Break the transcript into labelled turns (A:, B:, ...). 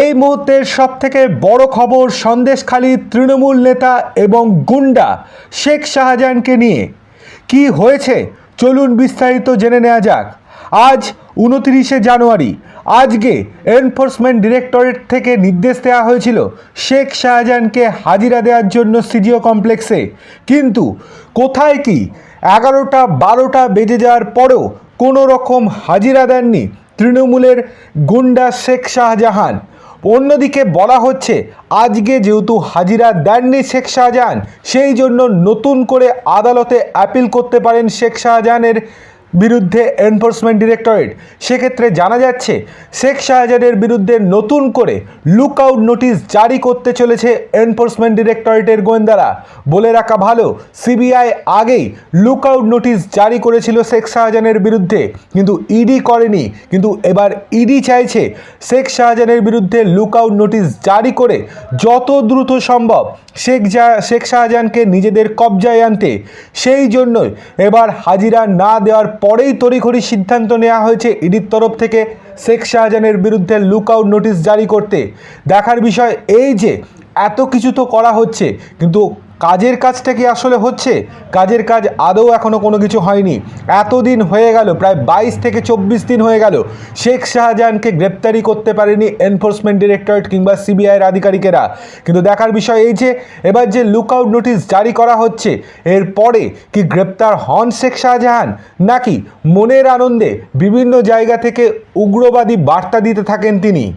A: এই মুহূর্তের সব থেকে বড় খবর সন্দেশখালী তৃণমূল নেতা এবং গুন্ডা শেখ শাহজাহানকে নিয়ে। কি হয়েছে? চলুন বিস্তারিত জেনে নেওয়া যাক। আজ উনতিরিশে জানুয়ারি, আজকে এনফোর্সমেন্ট ডিরেক্টরেট থেকে নির্দেশ দেওয়া হয়েছিল শেখ শাহজাহানকে হাজিরা দেওয়ার জন্য সিজিও কমপ্লেক্সে। কিন্তু কোথায় কি? এগারোটা, বারোটা বেজে যাওয়ার পরেও কোনো রকম হাজিরা দেননি তৃণমূলের গুন্ডা শেখ শাহজাহান। অন্যদিকে বলা হচ্ছে, আজকে যেহেতু হাজিরা দেননি শেখ শাহজাহান, সেই জন্য নতুন করে আদালতে অ্যাপিল করতে পারেন শেখ শাহজাহানের বিরুদ্ধে এনফোর্সমেন্ট ডিরেক্টরেট সেক্ষেত্রে জানা যাচ্ছে, শেখ শাহজাহানের বিরুদ্ধে নতুন করে লুক আউট নোটিশ জারি করতে চলেছে এনফোর্সমেন্ট ডিরেক্টরেটের গোয়েন্দারা। বলে রাখা ভালো সিবিআই আগেই লুক আউট নোটিশ জারি করেছিল শেখ শাহজাহানের বিরুদ্ধে, কিন্তু ইডি করেনি। কিন্তু এবার ইডি চাইছে শেখ শাহজাহানের বিরুদ্ধে লুক আউট নোটিশ জারি করে যত দ্রুত সম্ভব শেখ জা, শেখ শাহজাহানকে নিজেদের কবজায় আনতে, সেই জন্যই এবার হাজিরা না দেওয়ার পরেই তড়িঘড়ি সিদ্ধান্ত নেওয়া হয়েছে ইডির তরফ থেকে শেখ শাহজাহানের বিরুদ্ধে লুক আউট নোটিশ জারি করতে। দেখার বিষয় এই যে, এত কিছু তো করা হচ্ছে, কিন্তু কাজের কাজটা কি আসলে হচ্ছে? কাজের কাজ আদৌ এখনও কোনো কিছু হয়নি। এতদিন হয়ে গেল, প্রায় বাইশ থেকে চব্বিশ দিন হয়ে গেল, শেখ শাহজাহানকে গ্রেপ্তারি করতে পারেনি এনফোর্সমেন্ট ডিরেক্টরেট কিংবা সিবিআইয়ের আধিকারিকেরা। কিন্তু দেখার বিষয় এই যে, এবার যে লুক আউট নোটিশ জারি করা হচ্ছে এরপরে কি গ্রেপ্তার হন শেখ শাহজাহান? নাকি মনের আনন্দে বিভিন্ন জায়গা থেকে উগ্রবাদী বার্তা দিতে থাকেন তিনি?